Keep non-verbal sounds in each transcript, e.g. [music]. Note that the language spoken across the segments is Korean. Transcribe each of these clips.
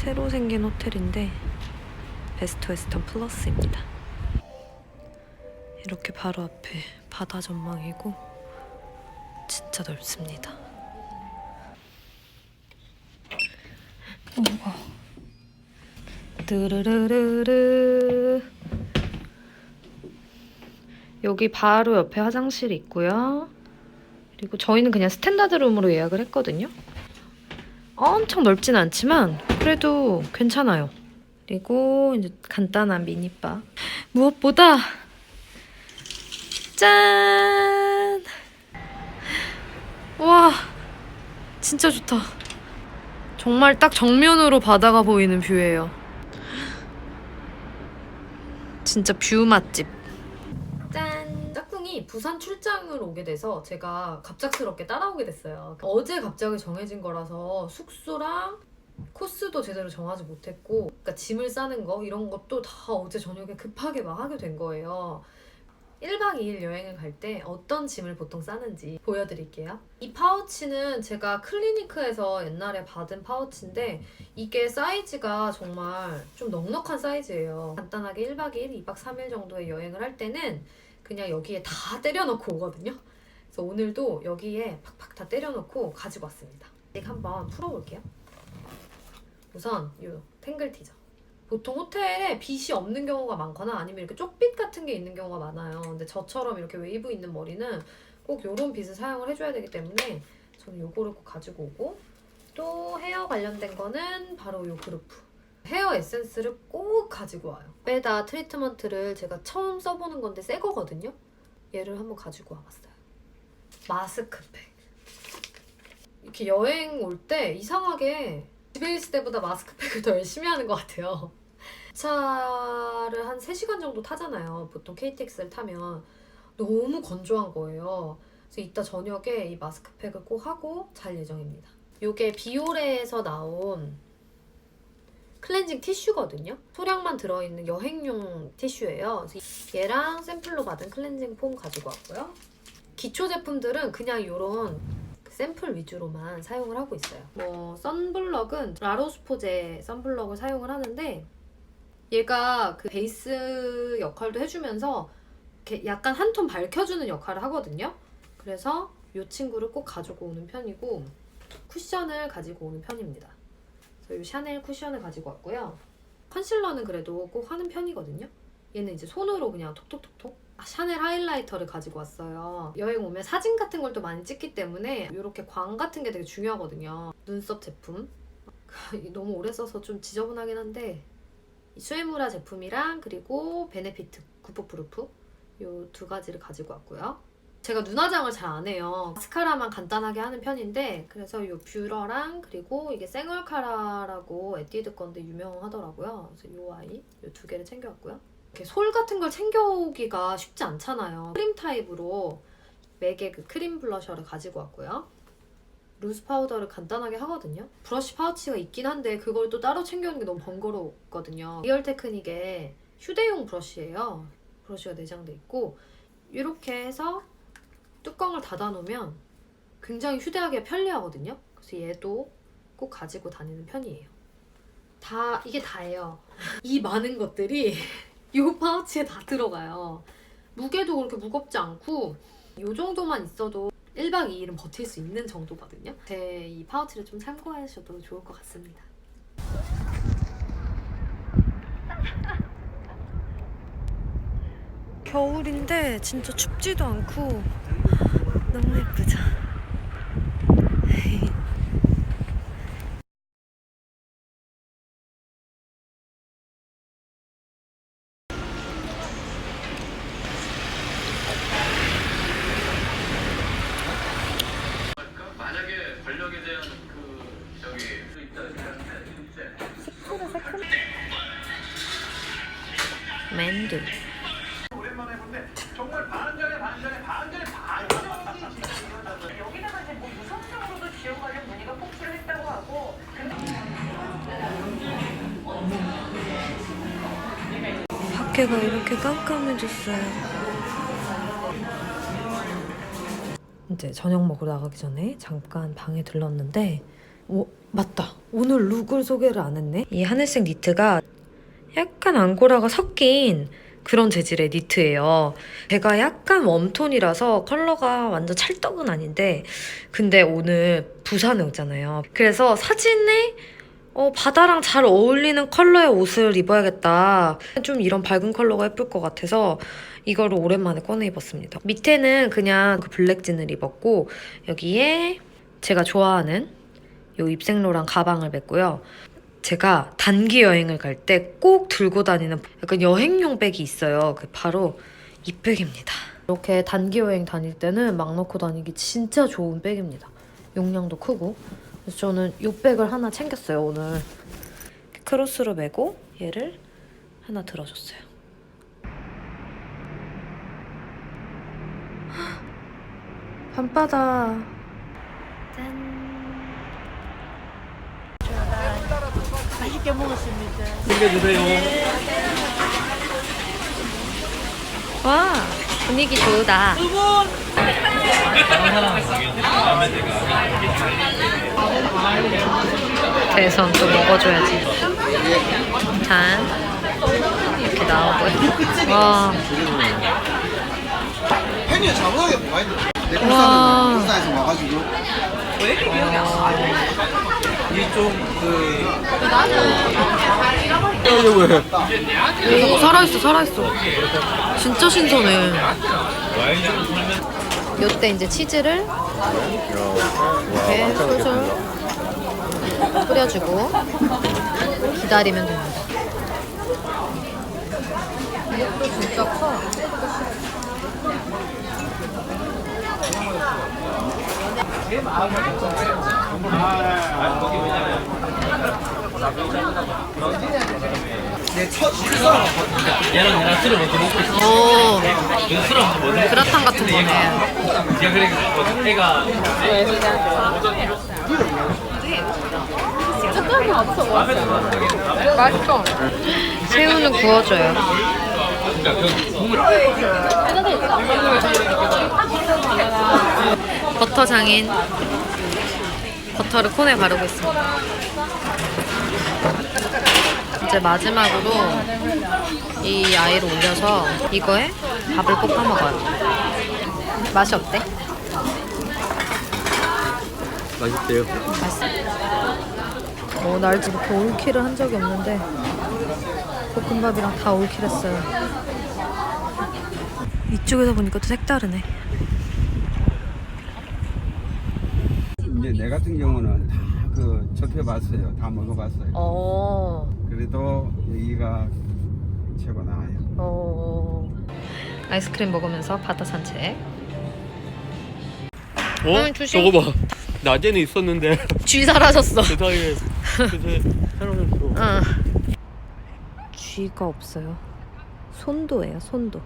새로 생긴 호텔인데 베스트 웨스턴 플러스입니다. 이렇게 바로 앞에 바다 전망이고 진짜 넓습니다. 우와. 드르르르르 여기 바로 옆에 화장실이 있고요. 그리고 저희는 그냥 스탠다드 룸으로 예약을 했거든요. 엄청 넓진 않지만 그래도 괜찮아요. 그리고 이제 간단한 미니바. 무엇보다 짠! 와, 진짜 좋다. 정말 딱 정면으로 바다가 보이는 뷰예요. 진짜 뷰 맛집. 짠! 짝꿍이 부산 출장을 오게 돼서 제가 갑작스럽게 따라오게 됐어요. 어제 갑자기 정해진 거라서 숙소랑 코스도 제대로 정하지 못했고 그러니까 짐을 싸는 거 이런 것도 다 어제 저녁에 급하게 막 하게 된 거예요. 1박 2일 여행을 갈 때 어떤 짐을 보통 싸는지 보여드릴게요. 이 파우치는 제가 클리니크에서 옛날에 받은 파우치인데 이게 사이즈가 정말 좀 넉넉한 사이즈예요. 간단하게 1박 2일, 2박 3일 정도의 여행을 할 때는 그냥 여기에 다 때려넣고 오거든요. 그래서 오늘도 여기에 팍팍 다 때려넣고 가지고 왔습니다. 이제 한번 풀어볼게요. 우선 이 탱글 티저. 보통 호텔에 빛이 없는 경우가 많거나 아니면 이렇게 쪽빛 같은 게 있는 경우가 많아요. 근데 저처럼 이렇게 웨이브 있는 머리는 꼭 이런 빛을 사용을 해줘야 되기 때문에 저는 요거를 꼭 가지고 오고 또 헤어 관련된 거는 바로 요 그루프. 헤어 에센스를 꼭 가지고 와요. 빼다 트리트먼트를 제가 처음 써보는 건데 새 거거든요. 얘를 한번 가지고 와봤어요. 마스크팩. 이렇게 여행 올 때 이상하게 집에 있을 때보다 마스크팩을 더 열심히 하는 것 같아요. 차를 한 3시간 정도 타잖아요. 보통 KTX를 타면. 너무 건조한 거예요. 그래서 이따 저녁에 이 마스크팩을 꼭 하고 잘 예정입니다. 이게 비오레에서 나온 클렌징 티슈거든요. 소량만 들어있는 여행용 티슈예요. 얘랑 샘플로 받은 클렌징 폼 가지고 왔고요. 기초 제품들은 그냥 이런 샘플 위주로만 사용을 하고 있어요. 뭐 선블럭은 라로스포제 선블럭을 사용을 하는데 얘가 그 베이스 역할도 해주면서 약간 한 톤 밝혀주는 역할을 하거든요. 그래서 이 친구를 꼭 가지고 오는 편이고 쿠션을 가지고 오는 편입니다. 이 샤넬 쿠션을 가지고 왔고요. 컨실러는 그래도 꼭 하는 편이거든요. 얘는 이제 손으로 그냥 톡톡톡톡. 아, 샤넬 하이라이터를 가지고 왔어요. 여행 오면 사진 같은 걸 또 많이 찍기 때문에 이렇게 광 같은 게 되게 중요하거든요. 눈썹 제품. [laughs] 너무 오래 써서 좀 지저분하긴 한데 이 수에무라 제품이랑 그리고 베네피트 구폭 프루프 이 두 가지를 가지고 왔고요. 제가 눈화장을 잘 안 해요. 마스카라만 간단하게 하는 편인데 그래서 이 뷰러랑 그리고 이게 생얼카라라고 에뛰드 건데 유명하더라고요. 그래서 이 아이 이 두 개를 챙겨왔고요. 이렇게 솔 같은 걸 챙겨오기가 쉽지 않잖아요. 크림 타입으로 맥의 그 크림 블러셔를 가지고 왔고요. 루즈 파우더를 간단하게 하거든요. 브러쉬 파우치가 있긴 한데 그걸 또 따로 챙겨오는 게 너무 번거롭거든요. 리얼 테크닉의 휴대용 브러쉬예요. 브러쉬가 내장돼 있고 이렇게 해서 뚜껑을 닫아놓으면 굉장히 휴대하기가 편리하거든요. 그래서 얘도 꼭 가지고 다니는 편이에요. 다 이게 다예요. [laughs] 이 많은 것들이 [laughs] 이 파우치에 다 들어가요. 무게도 그렇게 무겁지 않고 이 정도만 있어도 1박 2일은 버틸 수 있는 정도거든요. 제 이 파우치를 좀 참고하셔도 좋을 것 같습니다. 겨울인데 진짜 춥지도 않고 너무 예쁘죠? 밖에가 이렇게 깜깜해졌어요. 이제 저녁 먹으러 나가기 전에 잠깐 방에 들렀는데 오 맞다. 오늘 룩을 소개를 안 했네? 이 하늘색 니트가 약간 앙고라가 섞인 그런 재질의 니트예요. 제가 약간 웜톤이라서 컬러가 완전 찰떡은 아닌데 근데 오늘 부산에 오잖아요. 그래서 사진에 어, 바다랑 잘 어울리는 컬러의 옷을 입어야겠다. 좀 이런 밝은 컬러가 예쁠 것 같아서 이거를 오랜만에 꺼내 입었습니다. 밑에는 그냥 그 블랙진을 입었고 여기에 제가 좋아하는 요 입생로랑 가방을 맸고요. 제가 단기 여행을 갈 때 꼭 들고 다니는 약간 여행용 백이 있어요. 그 바로 이 백입니다. 이렇게 단기 여행 다닐 때는 막 넣고 다니기 진짜 좋은 백입니다. 용량도 크고. 그래서 저는 이 백을 하나 챙겼어요 오늘. 크로스로 메고 얘를 하나 들어줬어요. [gasps] 밤바다. 짠. 챙겨주세요. 와 분위기 좋다. 대선 또 먹어줘야지. 짠 이렇게 나오고요. 와 팬이 자문하게 많이 내 와. 부산은 부산에서 와가지고 오 살아있어 살아있어. 진짜 신선해. 요때 이제 치즈를 이렇게 솔솔 뿌려주고 기다리면 됩니다. 이것도 진짜 커. 얘랑 내가 술을 먼저 먹고 있어. 오 얘는 술을 먼저 먹는 그라탕 같은 거네. 야 그래 뭐 애가 맛있어. 새우는 구워줘요. 그러니까 그 국물 버터 장인. 버터를 콘에 바르고 있습니다. 이제 마지막으로 이 아이를 올려서 이거에 밥을 볶아 먹어요. 맛이 어때? 맛있대요. 맛있어. 어, 날 이렇게 올킬을 한 적이 없는데 볶음밥이랑 다 올킬했어요. 이쪽에서 보니까 또 색다르네. 이제 내 같은 경우는 다 그 접해봤어요. 다 먹어봤어요. 어, 그래도 여기가 최고 나아요. 어. 아이스크림 먹으면서 바다 산책. 어? 응, 조심. 저거 봐. 낮에는 있었는데 [laughs] 쥐 사라졌어. 그 사이에 그 사이에 사라졌어. 응. 쥐가 없어요. 손도예요, 손도.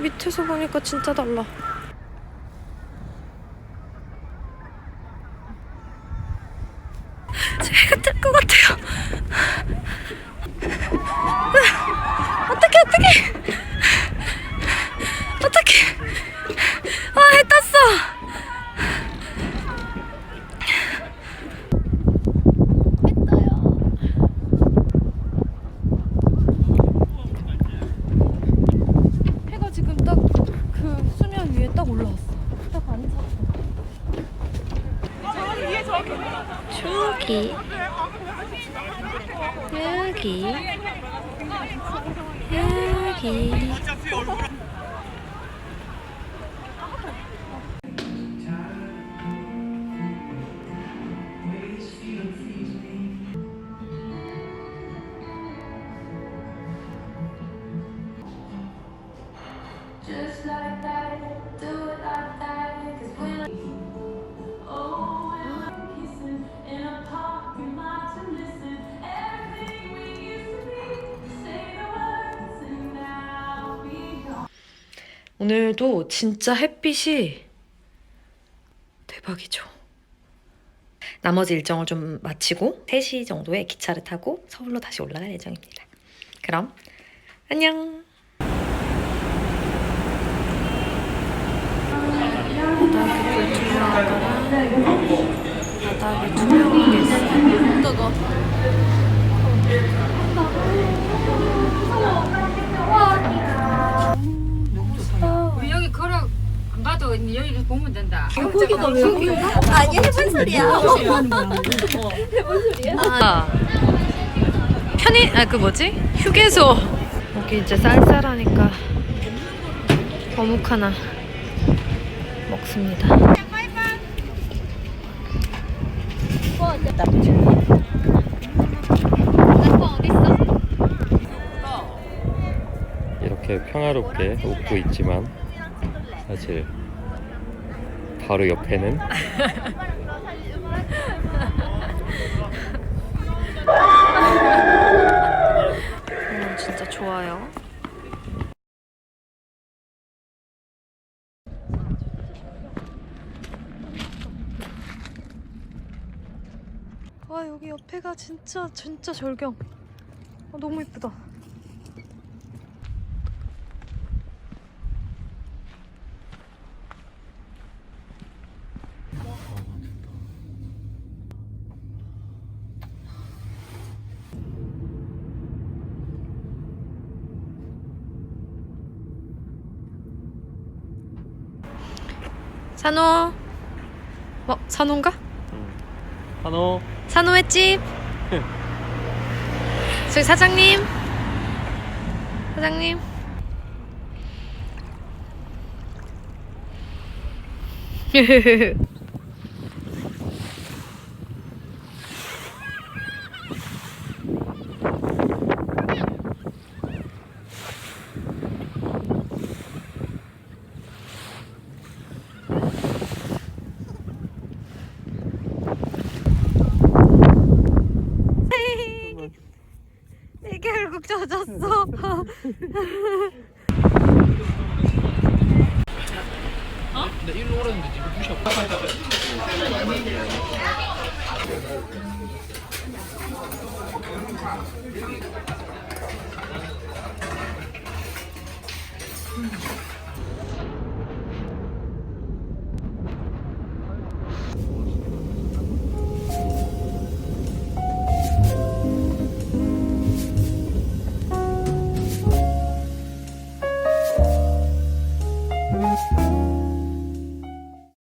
밑에서 보니까 진짜 달라. 오늘도 진짜 햇빛이 대박이죠. 나머지 일정을 좀 마치고 3시 정도에 기차를 타고 서울로 다시 올라갈 예정입니다. 그럼 안녕. 바닥이 투명하게 있어요. 뜨거. 안 가도 여기 보면 된다. 아, 편의 아그 뭐지? 휴게소. 여기 이제 쌀쌀하니까 어묵 하나 먹습니다. 이렇게 평화롭게 웃고 있지만 사실 바로 옆에는 음, 진짜 좋아요. 와 여기 옆에가 진짜 진짜 절경. 아, 너무 이쁘다. 산호. 어 산호인가? 산호 횟집. [laughs] 저기 사장님. 사장님. [laughs] 이게 결국 젖었어.